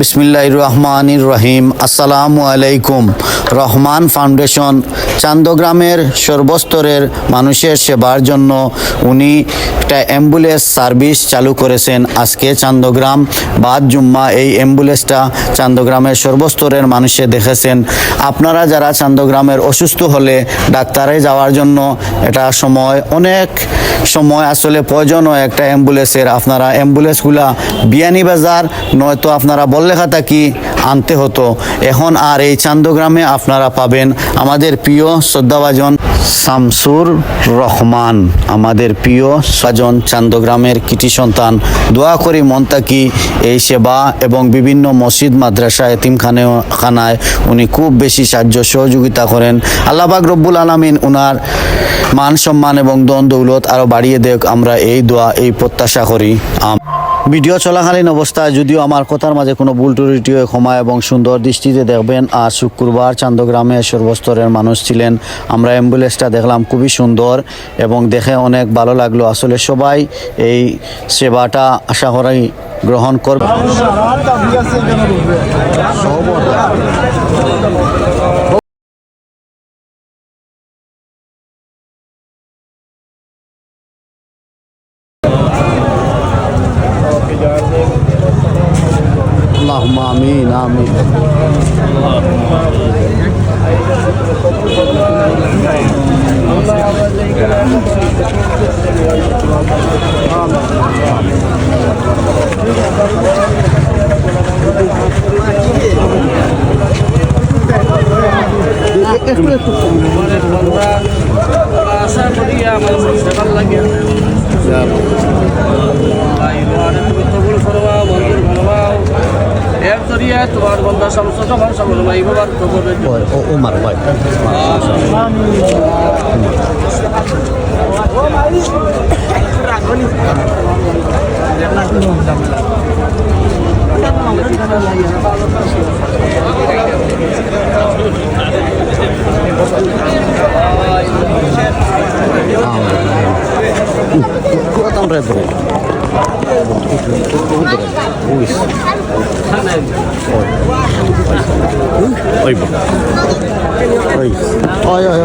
বিসমিল্লাহ রহমানির রহিম আসসালামু আলাইকুম রহমান ফাউন্ডেশন চান্দগ্রামের সর্বস্তরের মানুষের সেবার জন্য উনি একটা অ্যাম্বুলেন্স সার্ভিস চালু করেছেন আজকে চান্দগ্রাম বাদ জুম্মা এই অ্যাম্বুলেন্সটা চান্দগ্রামের সর্বস্তরের মানুষে দেখেছেন। আপনারা যারা চান্দগ্রামের অসুস্থ হলে ডাক্তারে যাওয়ার জন্য এটা সময় অনেক সময় আসলে প্রয়োজন হয় একটা অ্যাম্বুলেন্সের। আপনারা অ্যাম্বুলেন্সগুলা বিয়ানীবাজার নয়তো আপনারা বল্লেখাতা কি আনতে হতো। এখন আর এই চান্দগ্রামে আপনারা পাবেন আমাদের প্রিয় শ্রদ্ধাভাজন শামসুর রহমান, আমাদের প্রিয় স্বজন চান্দগ্রামের কৃতি সন্তান। দোয়া করি মন থাকি এই সেবা এবং বিভিন্ন মসজিদ, মাদ্রাসা এতিমখানে খানায় উনি খুব বেশি সাহায্য সহযোগিতা করেন। আল্লাহবাক রব্বুল আলমিন উনার মান সম্মান এবং দন দৌলত আরও বাড়িয়ে দেখ, আমরা এই দোয়া, এই প্রত্যাশা করি। ভিডিও চলাকালীন অবস্থায় যদিও আমার কথার মাঝে কোনো ভুল ত্রুটি ক্ষমা এবং সুন্দর দৃষ্টিতে দেখবেন আর শুক্রবার চান্দগ্রামে সর্বস্তরের মানুষ ছিলেন। আমরা অ্যাম্বুলেন্সটা দেখলাম খুবই সুন্দর এবং দেখে অনেক ভালো লাগল। আসলে সবাই এই সেবাটা আশা করাই গ্রহণ করবে। اللهم امين امين আশা করি আমার সেবার লাগে tuwar gonda samso samar samar ma ibu bar to gobe boy o umar boy Куда там ребро? Oh! Oy. Oy. Oy. Oy.